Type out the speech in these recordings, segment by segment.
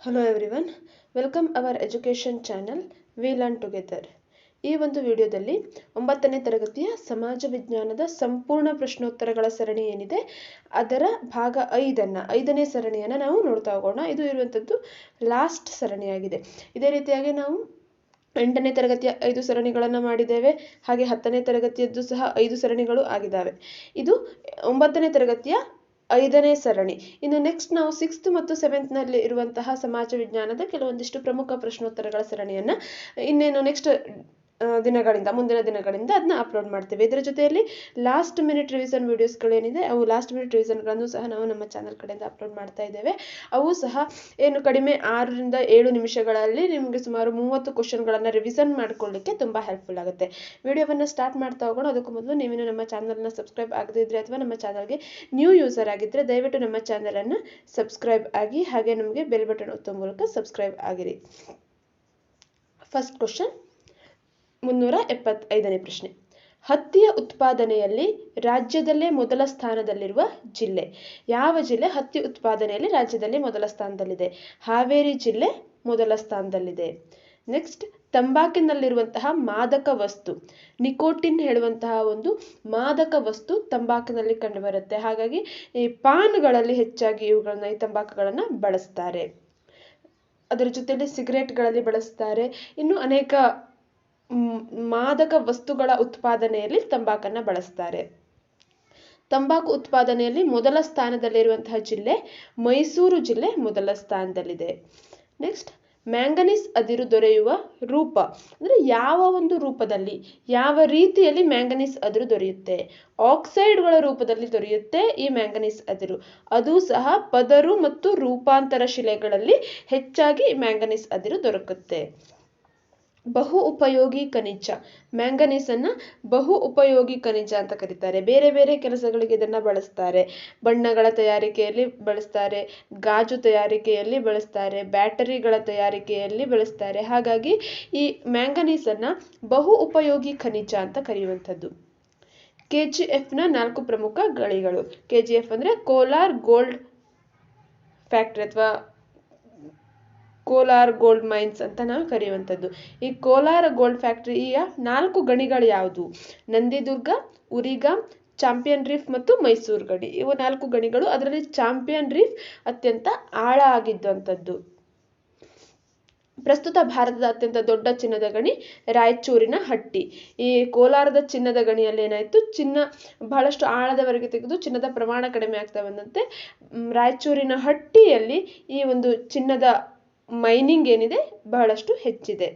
Hello everyone welcome our education channel we learn together ಈ ಒಂದು ವಿಡಿಯೋದಲ್ಲಿ ಒಂಬತ್ತನೇ ತರಗತಿಯ ಸಮಾಜ ವಿಜ್ಞಾನದ ಸಂಪೂರ್ಣ ಪ್ರಶ್ನೋತ್ತರಗಳ ಸರಣಿ ಏನಿದೆ, ಅದರ ಭಾಗ ಐದನ್ನು, ಐದನೇ ಸರಣಿಯನ್ನು ನಾವು ನೋಡ್ತಾ ಹೋಗೋಣ. ಇದು ಇರುವಂಥದ್ದು ಲಾಸ್ಟ್ ಸರಣಿಯಾಗಿದೆ. ಇದೇ ರೀತಿಯಾಗಿ ನಾವು ಎಂಟನೇ ತರಗತಿಯ ಐದು ಸರಣಿಗಳನ್ನು ಮಾಡಿದ್ದೇವೆ, ಹಾಗೆ ಹತ್ತನೇ ತರಗತಿಯದ್ದು ಸಹ ಐದು ಸರಣಿಗಳು ಆಗಿದ್ದಾವೆ. ಇದು ಒಂಬತ್ತನೇ ತರಗತಿಯ ಐದನೇ ಸರಣಿ. ಇನ್ನು ನೆಕ್ಸ್ಟ್ ನಾವು ಸಿಕ್ಸ್ತ್ ಮತ್ತು ಸೆವೆಂತ್ನಲ್ಲಿ ಇರುವಂತಹ ಸಮಾಜ ವಿಜ್ಞಾನದ ಕೆಲವೊಂದಿಷ್ಟು ಪ್ರಮುಖ ಪ್ರಶ್ನೋತ್ತರಗಳ ಸರಣಿಯನ್ನ ಇನ್ನೇನು ನೆಕ್ಸ್ಟ್ ದಿನಗಳಿಂದ, ಮುಂದಿನ ದಿನಗಳಿಂದ ಅದನ್ನ ಅಪ್ಲೋಡ್ ಮಾಡ್ತೇವೆ. ಇದರ ಜೊತೆಯಲ್ಲಿ ಲಾಸ್ಟ್ ಮಿನಿಟ್ ರಿವಿಸನ್ ವಿಡಿಯೋಸ್ಗಳೇನಿದೆ ಅವು ಲಾಸ್ಟ್ ಮಿನಿಟ್ ರಿವಿಸನ್ಗಳನ್ನು ಸಹ ನಾವು ನಮ್ಮ ಚಾನಲ್ ಕಡೆಯಿಂದ ಅಪ್ಲೋಡ್ ಮಾಡ್ತಾ ಇದ್ದೇವೆ. ಅವು ಸಹ ಏನು ಕಡಿಮೆ ಆರರಿಂದ ಏಳು ನಿಮಿಷಗಳಲ್ಲಿ ನಿಮಗೆ ಸುಮಾರು ಮೂವತ್ತು ಕ್ವಶನ್ಗಳನ್ನು ರಿವಿಸನ್ ಮಾಡ್ಕೊಳ್ಳಿಕ್ಕೆ ತುಂಬ ಹೆಲ್ಪ್ಫುಲ್ ಆಗುತ್ತೆ. ವಿಡಿಯೋವನ್ನು ಸ್ಟಾರ್ಟ್ ಮಾಡ್ತಾ ಹೋಗೋಣ. ಅದಕ್ಕೂ ಮೊದಲು ನೀವೇನು ನಮ್ಮ ಚಾನಲ್ನ ಸಬ್ಸ್ಕ್ರೈಬ್ ಆಗದಿದ್ರೆ ಅಥವಾ ನಮ್ಮ ಚಾನಲ್ಗೆ ನ್ಯೂ ಯೂಸರ್ ಆಗಿದ್ದರೆ ದಯವಿಟ್ಟು ನಮ್ಮ ಚಾನಲನ್ನು ಸಬ್ಸ್ಕ್ರೈಬ್ ಆಗಿ ಹಾಗೆ ನಮಗೆ ಬೆಲ್ ಬಟನ್ ಒತ್ತುವ ಮೂಲಕ ಸಬ್ಸ್ಕ್ರೈಬ್ ಆಗಿರಿ. ಫಸ್ಟ್ ಕ್ವಶನ್ ಮುನ್ನೂರ ಎಪ್ಪತ್ತೈದನೇ ಪ್ರಶ್ನೆ. ಹತ್ತಿಯ ಉತ್ಪಾದನೆಯಲ್ಲಿ ರಾಜ್ಯದಲ್ಲೇ ಮೊದಲ ಸ್ಥಾನದಲ್ಲಿರುವ ಜಿಲ್ಲೆ. ಯಾವ ಜಿಲ್ಲೆ ಹತ್ತಿ ಉತ್ಪಾದನೆಯಲ್ಲಿ ರಾಜ್ಯದಲ್ಲಿ ಮೊದಲ ಸ್ಥಾನದಲ್ಲಿದೆ? ಹಾವೇರಿ ಜಿಲ್ಲೆ ಮೊದಲ ಸ್ಥಾನದಲ್ಲಿದೆ. ನೆಕ್ಸ್ಟ್, ತಂಬಾಕಿನಲ್ಲಿರುವಂತಹ ಮಾದಕ ವಸ್ತು. ನಿಕೋಟಿನ್ ಹೇಳುವಂತಹ ಒಂದು ಮಾದಕ ವಸ್ತು ತಂಬಾಕಿನಲ್ಲಿ ಕಂಡುಬರುತ್ತೆ. ಹಾಗಾಗಿ ಈ ಪಾನ್ಗಳಲ್ಲಿ ಹೆಚ್ಚಾಗಿ ಇವುಗಳನ್ನ, ಈ ತಂಬಾಕುಗಳನ್ನು ಬಳಸ್ತಾರೆ. ಅದರ ಜೊತೆಯಲ್ಲಿ ಸಿಗರೇಟ್ಗಳಲ್ಲಿ ಬಳಸ್ತಾರೆ. ಇನ್ನು ಅನೇಕ ಮಾದಕ ವಸ್ತುಗಳ ಉತ್ಪಾದನೆಯಲ್ಲಿ ತಂಬಾಕನ್ನು ಬಳಸ್ತಾರೆ. ತಂಬಾಕು ಉತ್ಪಾದನೆಯಲ್ಲಿ ಮೊದಲ ಸ್ಥಾನದಲ್ಲಿರುವಂತಹ ಜಿಲ್ಲೆ ಮೈಸೂರು ಜಿಲ್ಲೆ ಮೊದಲ ಸ್ಥಾನದಲ್ಲಿದೆ. ನೆಕ್ಸ್ಟ್ ಮ್ಯಾಂಗನೀಸ್ ಅದಿರು ದೊರೆಯುವ ರೂಪ. ಅಂದರೆ ಯಾವ ಒಂದು ರೂಪದಲ್ಲಿ, ಯಾವ ರೀತಿಯಲ್ಲಿ ಮ್ಯಾಂಗನೀಸ್ ಅದಿರು ದೊರೆಯುತ್ತೆ? ಆಕ್ಸೈಡ್ಗಳ ರೂಪದಲ್ಲಿ ದೊರೆಯುತ್ತೆ ಈ ಮ್ಯಾಂಗನೀಸ್ ಅದಿರು. ಅದು ಸಹ ಪದರು ಮತ್ತು ರೂಪಾಂತರ ಶಿಲೆಗಳಲ್ಲಿ ಹೆಚ್ಚಾಗಿ ಮ್ಯಾಂಗನೀಸ್ ಅದಿರು ದೊರಕುತ್ತೆ. ಬಹು ಉಪಯೋಗಿ ಖನಿಜ. ಮ್ಯಾಂಗನೀಸ್ ಅನ್ನ ಬಹು ಉಪಯೋಗಿ ಖನಿಜ ಅಂತ ಕರೀತಾರೆ. ಬೇರೆ ಬೇರೆ ಕೆಲಸಗಳಿಗೆ ಇದನ್ನ ಬಳಸ್ತಾರೆ. ಬಣ್ಣಗಳ ತಯಾರಿಕೆಯಲ್ಲಿ ಬಳಸ್ತಾರೆ, ಗಾಜು ತಯಾರಿಕೆಯಲ್ಲಿ ಬಳಸ್ತಾರೆ, ಬ್ಯಾಟರಿಗಳ ತಯಾರಿಕೆಯಲ್ಲಿ ಬಳಸ್ತಾರೆ. ಹಾಗಾಗಿ ಈ ಮ್ಯಾಂಗನೀಸ್ ಅನ್ನ ಬಹು ಉಪಯೋಗಿ ಖನಿಜ ಅಂತ ಕರೆಯುವಂಥದ್ದು. ಕೆ ಜಿ ಎಫ್ನ ನಾಲ್ಕು ಪ್ರಮುಖ ಗಣಿಗಳು ಕೆ ಜಿ ಎಫ್ ಅಂದರೆ ಕೋಲಾರ್ ಗೋಲ್ಡ್ ಫ್ಯಾಕ್ಟ್ರಿ ಅಥವಾ ಕೋಲಾರ್ ಗೋಲ್ಡ್ ಮೈನ್ಸ್ ಅಂತ ನಾವು ಕರೆಯುವಂಥದ್ದು. ಈ ಕೋಲಾರ ಗೋಲ್ಡ್ ಫ್ಯಾಕ್ಟರಿಯ ನಾಲ್ಕು ಗಣಿಗಳು ಯಾವುದು? ನಂದಿದುರ್ಗ, ಉರಿಗ, ಚಾಂಪಿಯನ್ ರೀಫ್ ಮತ್ತು ಮೈಸೂರು ಗಣಿ ಇವು ನಾಲ್ಕು ಗಣಿಗಳು ಅದರಲ್ಲಿ ಚಾಂಪಿಯನ್ ರೀಫ್ ಅತ್ಯಂತ ಆಳ ಆಗಿದ್ದಂಥದ್ದು. ಪ್ರಸ್ತುತ ಭಾರತದ ಅತ್ಯಂತ ದೊಡ್ಡ ಚಿನ್ನದ ಗಣಿ ರಾಯಚೂರಿನ ಹಟ್ಟಿ. ಈ ಕೋಲಾರದ ಚಿನ್ನದ ಗಣಿಯಲ್ಲಿ ಏನಾಯಿತು? ಚಿನ್ನ ಬಹಳಷ್ಟು ಆಳದವರೆಗೆ ತೆಗೆದು ಚಿನ್ನದ ಪ್ರಮಾಣ ಕಡಿಮೆ ಆಗ್ತಾ ಬಂದಂತೆ. ರಾಯಚೂರಿನ ಹಟ್ಟಿಯಲ್ಲಿ ಈ ಒಂದು ಚಿನ್ನದ ಮೈನಿಂಗ್ ಏನಿದೆ? ಬಹಳಷ್ಟು ಹೆಚ್ಚಿದೆ.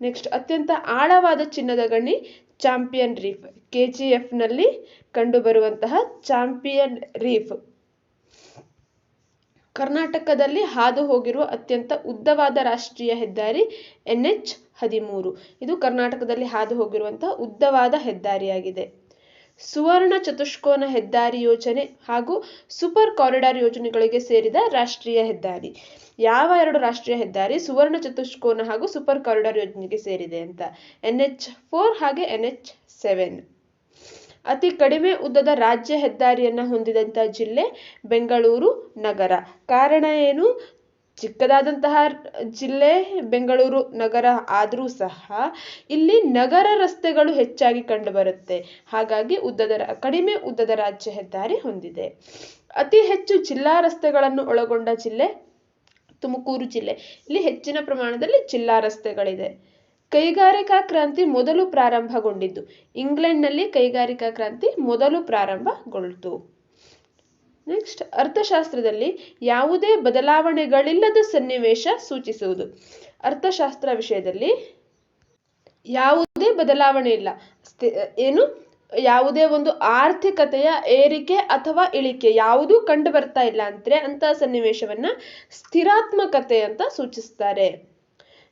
ನೆಕ್ಸ್ಟ್, ಅತ್ಯಂತ ಆಳವಾದ ಚಿನ್ನದ ಗಣಿ, ಚಾಂಪಿಯನ್ ರೀಫ್. ಕೆ ಜಿ ಎಫ್ನಲ್ಲಿ ಕಂಡುಬರುವಂತಹ ಚಾಂಪಿಯನ್ ರೀಫ್. ಕರ್ನಾಟಕದಲ್ಲಿ ಹಾದು ಹೋಗಿರುವ ಅತ್ಯಂತ ಉದ್ದವಾದ ರಾಷ್ಟ್ರೀಯ ಹೆದ್ದಾರಿ ಎನ್ ಎಚ್ ಹದಿಮೂರು. ಇದು ಕರ್ನಾಟಕದಲ್ಲಿ ಹಾದು ಹೋಗಿರುವಂತಹ ಉದ್ದವಾದ ಹೆದ್ದಾರಿಯಾಗಿದೆ. ಸುವರ್ಣ ಚತುಷ್ಕೋನ ಹೆದ್ದಾರಿ ಯೋಜನೆ ಹಾಗೂ ಸೂಪರ್ ಕಾರಿಡಾರ್ ಯೋಜನೆಗಳಿಗೆ ಸೇರಿದ ರಾಷ್ಟ್ರೀಯ ಹೆದ್ದಾರಿ. ಯಾವ ಎರಡು ರಾಷ್ಟ್ರೀಯ ಹೆದ್ದಾರಿ ಸುವರ್ಣ ಚತುಷ್ಕೋನ ಹಾಗೂ ಸೂಪರ್ ಕಾರಿಡಾರ್ ಯೋಜನೆಗೆ ಸೇರಿದೆ ಅಂತ. ಎನ್ ಎಚ್ ಫೋರ್ ಹಾಗೆ ಎನ್ ಎಚ್ ಸೆವೆನ್. ಅತಿ ಕಡಿಮೆ ಉದ್ದದ ರಾಜ್ಯ ಹೆದ್ದಾರಿಯನ್ನು ಹೊಂದಿದಂತಹ ಜಿಲ್ಲೆ ಬೆಂಗಳೂರು ನಗರ. ಕಾರಣ ಏನು? ಚಿಕ್ಕದಾದಂತಹ ಜಿಲ್ಲೆ ಬೆಂಗಳೂರು ನಗರ ಆದರೂ ಸಹ ಇಲ್ಲಿ ನಗರ ರಸ್ತೆಗಳು ಹೆಚ್ಚಾಗಿ ಕಂಡುಬರುತ್ತೆ. ಹಾಗಾಗಿ ಉದ್ದದ ಕಡಿಮೆ ಉದ್ದದ ರಾಜ್ಯ ಹೆದ್ದಾರಿ ಹೊಂದಿದೆ. ಅತಿ ಹೆಚ್ಚು ಜಿಲ್ಲಾ ರಸ್ತೆಗಳನ್ನು ಒಳಗೊಂಡ ಜಿಲ್ಲೆ ತುಮಕೂರು ಜಿಲ್ಲೆ. ಇಲ್ಲಿ ಹೆಚ್ಚಿನ ಪ್ರಮಾಣದಲ್ಲಿ ಜಿಲ್ಲಾ ರಸ್ತೆಗಳಿದೆ. ಕೈಗಾರಿಕಾ ಕ್ರಾಂತಿ ಮೊದಲು ಪ್ರಾರಂಭಗೊಂಡಿದ್ದು. ಇಂಗ್ಲೆಂಡ್ನಲ್ಲಿ ಕೈಗಾರಿಕಾ ಕ್ರಾಂತಿ ಮೊದಲು ಪ್ರಾರಂಭಗೊಳ್ತು. ನೆಕ್ಸ್ಟ್, ಅರ್ಥಶಾಸ್ತ್ರದಲ್ಲಿ ಯಾವುದೇ ಬದಲಾವಣೆಗಳಿಲ್ಲದ ಸನ್ನಿವೇಶ ಸೂಚಿಸುವುದು. ಅರ್ಥಶಾಸ್ತ್ರ ವಿಷಯದಲ್ಲಿ ಯಾವುದೇ ಬದಲಾವಣೆ ಇಲ್ಲ. ಏನು? ಯಾವುದೇ ಒಂದು ಆರ್ಥಿಕತೆಯ ಏರಿಕೆ ಅಥವಾ ಇಳಿಕೆ ಯಾವುದೂ ಕಂಡು ಬರ್ತಾ ಇಲ್ಲ ಅಂದ್ರೆ ಅಂತಹ ಸನ್ನಿವೇಶವನ್ನ ಸ್ಥಿರಾತ್ಮಕತೆ ಅಂತ ಸೂಚಿಸ್ತಾರೆ.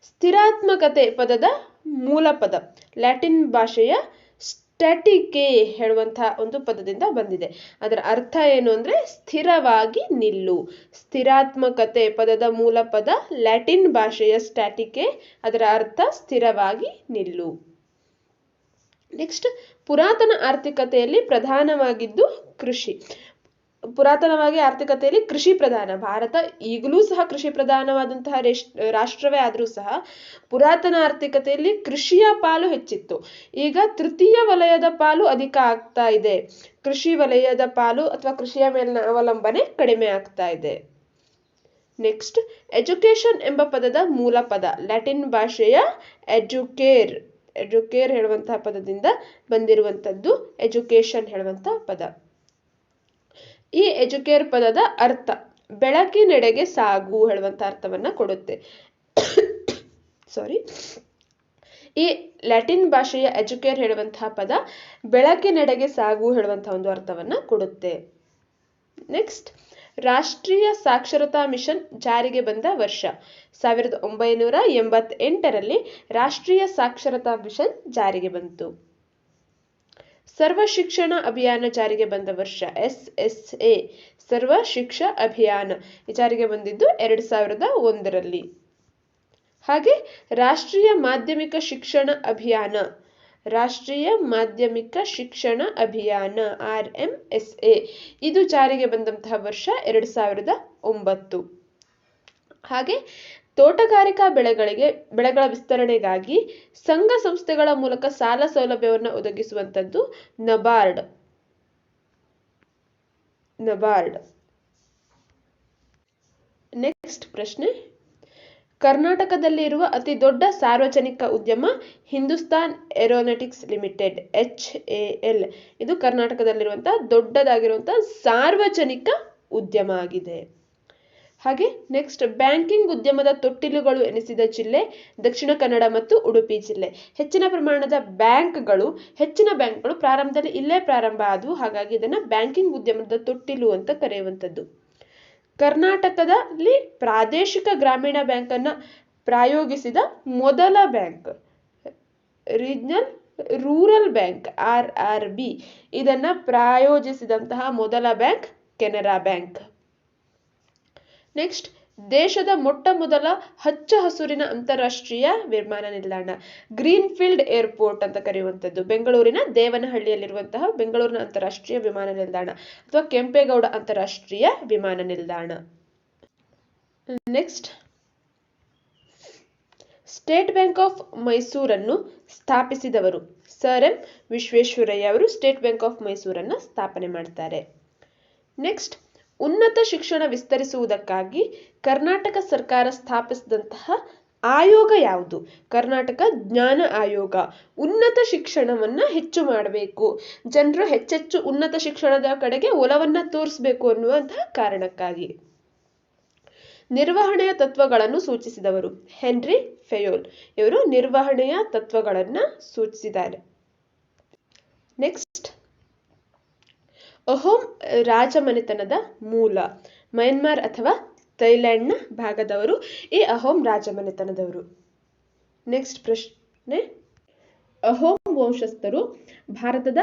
ಸ್ಥಿರಾತ್ಮಕತೆ ಪದದ ಮೂಲ ಪದ, ಲ್ಯಾಟಿನ್ ಭಾಷೆಯ ಸ್ಟ್ಯಾಟಿಕೆ ಹೇಳುವಂತಹ ಒಂದು ಪದದಿಂದ ಬಂದಿದೆ. ಅದರ ಅರ್ಥ ಏನು ಅಂದ್ರೆ ಸ್ಥಿರವಾಗಿ ನಿಲ್ಲು. ಸ್ಥಿರಾತ್ಮಕತೆ ಪದದ ಮೂಲ ಪದ, ಲ್ಯಾಟಿನ್ ಭಾಷೆಯ ಸ್ಟ್ಯಾಟಿಕೆ ಅದರ ಅರ್ಥ ಸ್ಥಿರವಾಗಿ ನಿಲ್ಲು. ನೆಕ್ಸ್ಟ್ ಪುರಾತನ ಆರ್ಥಿಕತೆಯಲ್ಲಿ ಪ್ರಧಾನವಾಗಿದ್ದು ಕೃಷಿ. ಪುರಾತನವಾಗಿ ಆರ್ಥಿಕತೆಯಲ್ಲಿ ಕೃಷಿ ಪ್ರಧಾನ. ಭಾರತ ಈಗಲೂ ಸಹ ಕೃಷಿ ಪ್ರಧಾನವಾದಂತಹ ರೇಷ್, ರಾಷ್ಟ್ರವೇ ಆದರೂ ಸಹ ಪುರಾತನ ಆರ್ಥಿಕತೆಯಲ್ಲಿ ಕೃಷಿಯ ಪಾಲು ಹೆಚ್ಚಿತ್ತು. ಈಗ ತೃತೀಯ ವಲಯದ ಪಾಲು ಅಧಿಕ ಆಗ್ತಾ ಇದೆ. ಕೃಷಿ ವಲಯದ ಪಾಲು ಅಥವಾ ಕೃಷಿಯ ಮೇಲಿನ ಅವಲಂಬನೆ ಕಡಿಮೆ ಆಗ್ತಾ ಇದೆ. ನೆಕ್ಸ್ಟ್ ಎಜುಕೇಶನ್ ಎಂಬ ಪದದ ಮೂಲ ಪದ. ಲ್ಯಾಟಿನ್ ಭಾಷೆಯ ಎಜುಕೇರ್ ಎಜುಕೇರ್ ಹೇಳುವಂತಹ ಪದದಿಂದ ಬಂದಿರುವಂಥದ್ದು ಎಜುಕೇಶನ್ ಹೇಳುವಂತಹ ಪದ. ಈ ಎಜುಕೇರ್ ಪದದ ಅರ್ಥ ಬೆಳಕಿನೆಡೆಗೆ ಸಾಗು ಹೇಳುವಂತ ಅರ್ಥವನ್ನ ಕೊಡುತ್ತೆ. ಸಾರಿ ಈ ಲ್ಯಾಟಿನ್ ಭಾಷೆಯ ಎಜುಕೇರ್ ಹೇಳುವಂತಹ ಪದ ಬೆಳಕಿನೆಡೆಗೆ ಸಾಗು ಹೇಳುವಂತಹ ಒಂದು ಅರ್ಥವನ್ನ ಕೊಡುತ್ತೆ. ನೆಕ್ಸ್ಟ್ ರಾಷ್ಟ್ರೀಯ ಸಾಕ್ಷರತಾ ಮಿಷನ್ ಜಾರಿಗೆ ಬಂದ ವರ್ಷ. ಸಾವಿರದ ಒಂಬೈನೂರ ಎಂಬತ್ತೆಂಟರಲ್ಲಿ ರಾಷ್ಟ್ರೀಯ ಸಾಕ್ಷರತಾ ಮಿಷನ್ ಜಾರಿಗೆ ಬಂತು. ಸರ್ವ ಶಿಕ್ಷಣ ಅಭಿಯಾನ ಜಾರಿಗೆ ಬಂದ ವರ್ಷ. ಎಸ್ ಎಸ್ ಎ ಸರ್ವ ಶಿಕ್ಷ ಅಭಿಯಾನ ಜಾರಿಗೆ ಬಂದಿದ್ದು ಎರಡು ಸಾವಿರದ ಒಂದರಲ್ಲಿ. ಹಾಗೆ ರಾಷ್ಟ್ರೀಯ ಮಾಧ್ಯಮಿಕ ಶಿಕ್ಷಣ ಅಭಿಯಾನ ರಾಷ್ಟ್ರೀಯ ಮಾಧ್ಯಮಿಕ ಶಿಕ್ಷಣ ಅಭಿಯಾನ ಆರ್ ಎಂ ಎಸ್ ಎ ಇದು ಜಾರಿಗೆ ಬಂದಂತಹ ವರ್ಷ ಎರಡು ಸಾವಿರದ ಒಂಬತ್ತು. ಹಾಗೆ ತೋಟಗಾರಿಕಾ ಬೆಳೆಗಳಿಗೆ, ಬೆಳೆಗಳ ವಿಸ್ತರಣೆಗಾಗಿ ಸಂಘ ಸಂಸ್ಥೆಗಳ ಮೂಲಕ ಸಾಲ ಸೌಲಭ್ಯವನ್ನು ಒದಗಿಸುವಂಥದ್ದು ನಬಾರ್ಡ್. ನಬಾರ್ಡ್. ನೆಕ್ಸ್ಟ್ ಪ್ರಶ್ನೆ. ಕರ್ನಾಟಕದಲ್ಲಿರುವ ಅತಿ ದೊಡ್ಡ ಸಾರ್ವಜನಿಕ ಉದ್ಯಮ Hindustan aeronautics limited, H A L. ಇದು ಕರ್ನಾಟಕದಲ್ಲಿರುವಂತಹ ದೊಡ್ಡದಾಗಿರುವಂತಹ ಸಾರ್ವಜನಿಕ ಉದ್ಯಮ ಆಗಿದೆ. ಹಾಗೆ ನೆಕ್ಸ್ಟ್ ಬ್ಯಾಂಕಿಂಗ್ ಉದ್ಯಮದ ತೊಟ್ಟಿಲುಗಳು ಎನಿಸಿದ ಜಿಲ್ಲೆ ದಕ್ಷಿಣ ಕನ್ನಡ ಮತ್ತು ಉಡುಪಿ ಜಿಲ್ಲೆ. ಹೆಚ್ಚಿನ ಪ್ರಮಾಣದ ಬ್ಯಾಂಕ್ಗಳು, ಹೆಚ್ಚಿನ ಬ್ಯಾಂಕ್ಗಳು ಪ್ರಾರಂಭದಲ್ಲಿ ಇಲ್ಲೇ ಪ್ರಾರಂಭ ಆದವು, ಹಾಗಾಗಿ ಇದನ್ನ ಬ್ಯಾಂಕಿಂಗ್ ಉದ್ಯಮದ ತೊಟ್ಟಿಲು ಅಂತ ಕರೆಯುವಂಥದ್ದು. ಕರ್ನಾಟಕದಲ್ಲಿ ಪ್ರಾದೇಶಿಕ ಗ್ರಾಮೀಣ ಬ್ಯಾಂಕನ್ನು ಪ್ರಾಯೋಗಿಸಿದ ಮೊದಲ bank, regional rural bank, R R B. ಇದನ್ನು ಪ್ರಾಯೋಜಿಸಿದಂತಹ ಮೊದಲ ಬ್ಯಾಂಕ್ ಕೆನರಾ ಬ್ಯಾಂಕ್. ನೆಕ್ಸ್ಟ್ ದೇಶದ ಮೊಟ್ಟ ಮೊದಲ ಹಚ್ಚ ಹಸುರಿನ ಅಂತಾರಾಷ್ಟ್ರೀಯ ವಿಮಾನ ನಿಲ್ದಾಣ. ಗ್ರೀನ್ ಫೀಲ್ಡ್ ಏರ್ಪೋರ್ಟ್ ಅಂತ ಕರೆಯುವಂಥದ್ದು. ಬೆಂಗಳೂರಿನ ದೇವನಹಳ್ಳಿಯಲ್ಲಿರುವಂತಹ ಬೆಂಗಳೂರಿನ ಅಂತಾರಾಷ್ಟ್ರೀಯ ವಿಮಾನ ನಿಲ್ದಾಣ ಅಥವಾ ಕೆಂಪೇಗೌಡ ಅಂತಾರಾಷ್ಟ್ರೀಯ ವಿಮಾನ ನಿಲ್ದಾಣ. ನೆಕ್ಸ್ಟ್, ಸ್ಟೇಟ್ ಬ್ಯಾಂಕ್ ಆಫ್ ಮೈಸೂರನ್ನು ಸ್ಥಾಪಿಸಿದವರು ಸರ್ ಎಂ ವಿಶ್ವೇಶ್ವರಯ್ಯ ಅವರು. ಸ್ಟೇಟ್ ಬ್ಯಾಂಕ್ ಆಫ್ ಮೈಸೂರನ್ನು ಸ್ಥಾಪನೆ ಮಾಡ್ತಾರೆ. ನೆಕ್ಸ್ಟ್ ಉನ್ನತ ಶಿಕ್ಷಣ ವಿಸ್ತರಿಸುವುದಕ್ಕಾಗಿ ಕರ್ನಾಟಕ ಸರ್ಕಾರ ಸ್ಥಾಪಿಸಿದಂತಹ ಆಯೋಗ ಯಾವುದು? ಕರ್ನಾಟಕ ಜ್ಞಾನ ಆಯೋಗ. ಉನ್ನತ ಶಿಕ್ಷಣವನ್ನ ಹೆಚ್ಚು ಮಾಡಬೇಕು. ಜನರು ಹೆಚ್ಚೆಚ್ಚು ಉನ್ನತ ಶಿಕ್ಷಣದ ಕಡೆಗೆ ಒಲವನ್ನು ತೋರಿಸಬೇಕು ಅನ್ನುವಂತಹ ಕಾರಣಕ್ಕಾಗಿ. ನಿರ್ವಹಣೆಯ ತತ್ವಗಳನ್ನು ಸೂಚಿಸಿದವರು ಹೆನ್ರಿ ಫೆಯೋಲ್. ಇವರು ನಿರ್ವಹಣೆಯ ತತ್ವಗಳನ್ನ ಸೂಚಿಸಿದ್ದಾರೆ. ನೆಕ್ಸ್ಟ್ ಅಹೋಮ್ ರಾಜಮನೆತನದ ಮೂಲ. ಮಯನ್ಮಾರ್ ಅಥವಾ ಥೈಲ್ಯಾಂಡ್ನ ಭಾಗದವರು. ಈ ಅಹೋಮ್ ರಾಜಮನೆತನದವರು. ನೆಕ್ಸ್ಟ್ ಪ್ರಶ್ನೆ. ಅಹೋಮ್ ವಂಶಸ್ಥರು ಭಾರತದ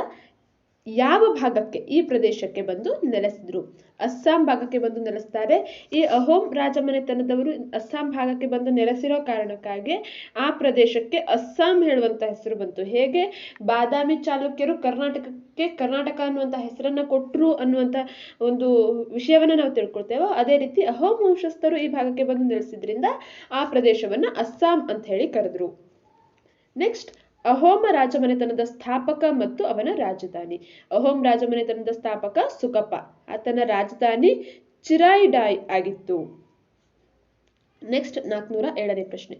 ಯಾವ ಭಾಗಕ್ಕೆ ಈ ಪ್ರದೇಶಕ್ಕೆ ಬಂದು ನೆಲೆಸಿದ್ರು? ಅಸ್ಸಾಂ ಭಾಗಕ್ಕೆ ಬಂದು ನೆಲೆಸ್ತಾರೆ. ಈ ಅಹೋಮ್ ರಾಜಮನೆತನದವರು ಅಸ್ಸಾಂ ಭಾಗಕ್ಕೆ ಬಂದು ನೆಲೆಸಿರೋ ಕಾರಣಕ್ಕಾಗಿ ಆ ಪ್ರದೇಶಕ್ಕೆ ಅಸ್ಸಾಂ ಹೇಳುವಂತ ಹೆಸರು ಬಂತು. ಹೇಗೆ? ಬಾದಾಮಿ ಚಾಲುಕ್ಯರು ಕರ್ನಾಟಕಕ್ಕೆ ಕರ್ನಾಟಕ ಅನ್ನುವಂಥ ಹೆಸರನ್ನ ಕೊಟ್ಟರು ಅನ್ನುವಂಥ ಒಂದು ವಿಷಯವನ್ನ ನಾವು ತಿಳ್ಕೊಳ್ತೇವೋ, ಅದೇ ರೀತಿ ಅಹೋಮ್ ವಂಶಸ್ಥರು ಈ ಭಾಗಕ್ಕೆ ಬಂದು ನೆಲೆಸಿದ್ರಿಂದ ಆ ಪ್ರದೇಶವನ್ನ ಅಸ್ಸಾಂ ಅಂತ ಹೇಳಿ ಕರೆದ್ರು. ನೆಕ್ಸ್ಟ್ ಅಹೋಮ ರಾಜಮನೆತನದ ಸ್ಥಾಪಕ ಮತ್ತು ಅವನ ರಾಜಧಾನಿ. ಅಹೋಮ್ ರಾಜಮನೆತನದ ಸ್ಥಾಪಕ ಸುಕಪ ಆತನ ರಾಜಧಾನಿ ಚಿರಾಯಿಡಾಯ್ ಆಗಿತ್ತು. ನೆಕ್ಸ್ಟ್ ನಾಲ್ಕನೂರ ಏಳನೇ ಪ್ರಶ್ನೆ.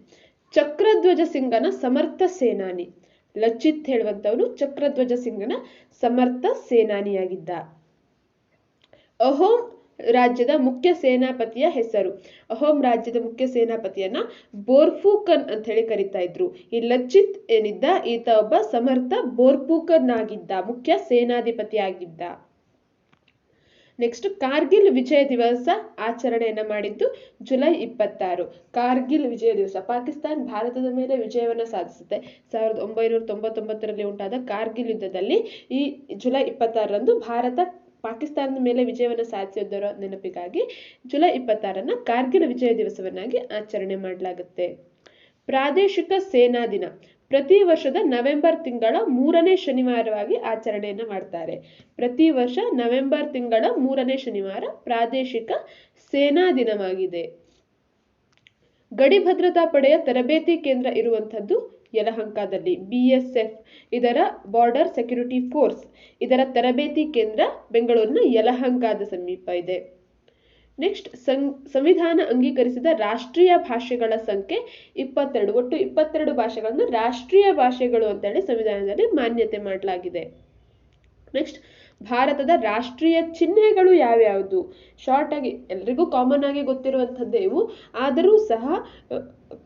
ಚಕ್ರಧ್ವಜ ಸಿಂಗನ ಸಮರ್ಥ ಸೇನಾನಿ. ಲಚಿತ್ ಹೇಳುವಂತವನು ಚಕ್ರಧ್ವಜ ಸಿಂಗನ ಸಮರ್ಥ ಸೇನಾನಿಯಾಗಿದ್ದ. ಅಹೋಮ್ ರಾಜ್ಯದ ಮುಖ್ಯ ಸೇನಾಪತಿಯ ಹೆಸರು. ಅಹೋಮ್ ರಾಜ್ಯದ ಮುಖ್ಯ ಸೇನಾಪತಿಯನ್ನ ಬೋರ್ಫೂಕನ್ ಅಂತ ಹೇಳಿ ಕರಿತಾ ಇದ್ರು. ಈ ಲಚಿತ್ ಏನಿದ್ದ? ಈತ ಒಬ್ಬ ಸಮರ್ಥ ಬೋರ್ಫೂಕನ್ ಆಗಿದ್ದ ಮುಖ್ಯ ಸೇನಾಧಿಪತಿ ಆಗಿದ್ದ ನೆಕ್ಸ್ಟ್ ಕಾರ್ಗಿಲ್ ವಿಜಯ ದಿವಸ ಆಚರಣೆಯನ್ನ ಮಾಡಿದ್ದು ಜುಲೈ ಇಪ್ಪತ್ತಾರು. ಕಾರ್ಗಿಲ್ ವಿಜಯ ದಿವಸ. ಪಾಕಿಸ್ತಾನ್ ಭಾರತದ ಮೇಲೆ ವಿಜಯವನ್ನ ಸಾಧಿಸುತ್ತೆ. ಸಾವಿರದ ಒಂಬೈನೂರ ತೊಂಬತ್ತೊಂಬತ್ತರಲ್ಲಿ ಉಂಟಾದ ಕಾರ್ಗಿಲ್ ಯುದ್ಧದಲ್ಲಿ ಈ ಜುಲೈ ಇಪ್ಪತ್ತಾರರಂದು ಭಾರತ ಪಾಕಿಸ್ತಾನದ ಮೇಲೆ ವಿಜಯವನ್ನು ಸಾಧಿಸಿದ್ದರ ನೆನಪಿಗಾಗಿ ಜುಲೈ ಇಪ್ಪತ್ತಾರನ್ನ ಕಾರ್ಗಿಲ್ ವಿಜಯ ದಿವಸವನ್ನಾಗಿ ಆಚರಣೆ ಮಾಡಲಾಗುತ್ತೆ. ಪ್ರಾದೇಶಿಕ ಸೇನಾ ದಿನ. ಪ್ರತಿ ವರ್ಷದ ನವೆಂಬರ್ ತಿಂಗಳ ಮೂರನೇ ಶನಿವಾರವಾಗಿ ಆಚರಣೆಯನ್ನು ಮಾಡ್ತಾರೆ. ಪ್ರತಿ ವರ್ಷ ನವೆಂಬರ್ ತಿಂಗಳ ಮೂರನೇ ಶನಿವಾರ ಪ್ರಾದೇಶಿಕ ಸೇನಾ ದಿನವಾಗಿದೆ. ಗಡಿ ಭದ್ರತಾ ಪಡೆಯ ತರಬೇತಿ ಕೇಂದ್ರ ಇರುವಂಥದ್ದು ಯಲಹಂಕದಲ್ಲಿ ಬಿಎಸ್ಎಫ್ ಎಫ್ ಇದರ ಬಾರ್ಡರ್ ಸೆಕ್ಯೂರಿಟಿ ಫೋರ್ಸ್ ಇದರ ತರಬೇತಿ ಕೇಂದ್ರ ಬೆಂಗಳೂರಿನ ಯಲಹಂಕದ ಸಮೀಪ ಇದೆ. ನೆಕ್ಸ್ಟ್ ಸಂವಿಧಾನ ಅಂಗೀಕರಿಸಿದ ರಾಷ್ಟ್ರೀಯ ಭಾಷೆಗಳ ಸಂಖ್ಯೆ ಇಪ್ಪತ್ತೆರಡು. ಒಟ್ಟು ಇಪ್ಪತ್ತೆರಡು ಭಾಷೆಗಳನ್ನು ರಾಷ್ಟ್ರೀಯ ಭಾಷೆಗಳು ಅಂತೇಳಿ ಸಂವಿಧಾನದಲ್ಲಿ ಮಾನ್ಯತೆ ಮಾಡಲಾಗಿದೆ. ನೆಕ್ಸ್ಟ್ ಭಾರತದ ರಾಷ್ಟ್ರೀಯ ಚಿಹ್ನೆಗಳು ಯಾವ್ಯಾವುದು? ಶಾರ್ಟ್ ಆಗಿ, ಎಲ್ರಿಗೂ ಕಾಮನ್ ಆಗಿ ಗೊತ್ತಿರುವಂಥದ್ದೇ ಇವು. ಆದರೂ ಸಹ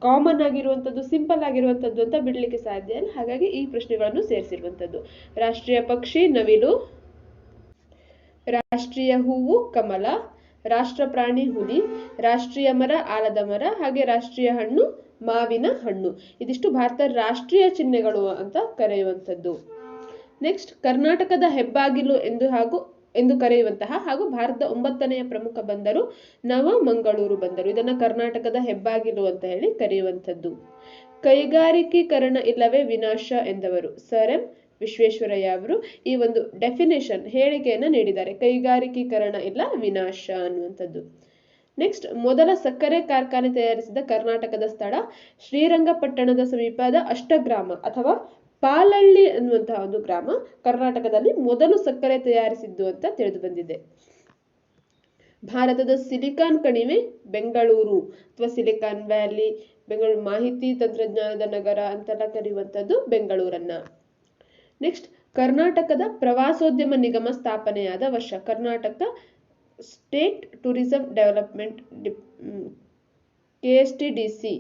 ಕಾಮನ್ ಆಗಿರುವಂಥದ್ದು ಸಿಂಪಲ್ ಆಗಿರುವಂಥದ್ದು ಅಂತ ಬಿಡಲಿಕ್ಕೆ ಸಾಧ್ಯ ಇಲ್ಲ. ಹಾಗಾಗಿ ಈ ಪ್ರಶ್ನೆಗಳನ್ನು ಸೇರಿಸಿರುವಂಥದ್ದು ರಾಷ್ಟ್ರೀಯ ಪಕ್ಷಿ ನವಿಲು, ರಾಷ್ಟ್ರೀಯ ಹೂವು ಕಮಲ, ರಾಷ್ಟ್ರ ಪ್ರಾಣಿ ಹುಲಿ, ರಾಷ್ಟ್ರೀಯ ಮರ ಆಲದ ಮರ, ಹಾಗೆ ರಾಷ್ಟ್ರೀಯ ಹಣ್ಣು ಮಾವಿನ ಹಣ್ಣು. ಇದಿಷ್ಟು ಭಾರತದ ರಾಷ್ಟ್ರೀಯ ಚಿಹ್ನೆಗಳು ಅಂತ ಕರೆಯುವಂಥದ್ದು ನೆಕ್ಸ್ಟ್ ಕರ್ನಾಟಕದ ಹೆಬ್ಬಾಗಿಲು ಎಂದು ಹಾಗೂ ಎಂದು ಕರೆಯುವಂತಹ ಹಾಗೂ ಭಾರತದ ಒಂಬತ್ತನೆಯ ಪ್ರಮುಖ ಬಂದರು ನವಮಂಗಳೂರು ಬಂದರು. ಇದನ್ನ ಕರ್ನಾಟಕದ ಹೆಬ್ಬಾಗಿಲು ಅಂತ ಹೇಳಿ ಕರೆಯುವಂಥದ್ದು. ಕೈಗಾರಿಕೀಕರಣ ಇಲ್ಲವೇ ವಿನಾಶ ಎಂದವರು. Sir M. ವಿಶ್ವೇಶ್ವರಯ್ಯ ಅವರು ಈ ಒಂದು ಡೆಫಿನೇಷನ್ ಹೇಳಿಕೆಯನ್ನು ನೀಡಿದ್ದಾರೆ. ಕೈಗಾರಿಕೀಕರಣ ಇಲ್ಲ, ವಿನಾಶ ಅನ್ನುವಂಥದ್ದು. ನೆಕ್ಸ್ಟ್ ಮೊದಲ ಸಕ್ಕರೆ ಕಾರ್ಖಾನೆ ತಯಾರಿಸಿದ ಕರ್ನಾಟಕದ ಸ್ಥಳ ಶ್ರೀರಂಗಪಟ್ಟಣದ ಸಮೀಪದ ಅಷ್ಟಗ್ರಾಮ ಅಥವಾ ಪಾಲಳ್ಳಿ ಅನ್ನುವಂತಹ ಒಂದು ಗ್ರಾಮ ಕರ್ನಾಟಕದಲ್ಲಿ ಮೊದಲು ಸಕ್ಕರೆ ತಯಾರಿಸಿದ್ದು ಅಂತ ತಿಳಿದು ಬಂದಿದೆ. ಭಾರತದ ಸಿಲಿಕಾನ್ ಕಣಿವೆ ಬೆಂಗಳೂರು, ಅಥವಾ ಸಿಲಿಕಾನ್ ವ್ಯಾಲಿ, ಬೆಂಗಳೂರು ಮಾಹಿತಿ ತಂತ್ರಜ್ಞಾನದ ನಗರ ಅಂತೆಲ್ಲ ಕರೆಯುವಂಥದ್ದು ಬೆಂಗಳೂರನ್ನ. ನೆಕ್ಸ್ಟ್, ಕರ್ನಾಟಕದ ಪ್ರವಾಸೋದ್ಯಮ ನಿಗಮ ಸ್ಥಾಪನೆಯಾದ ವರ್ಷ, Karnataka state tourism development K S T D C.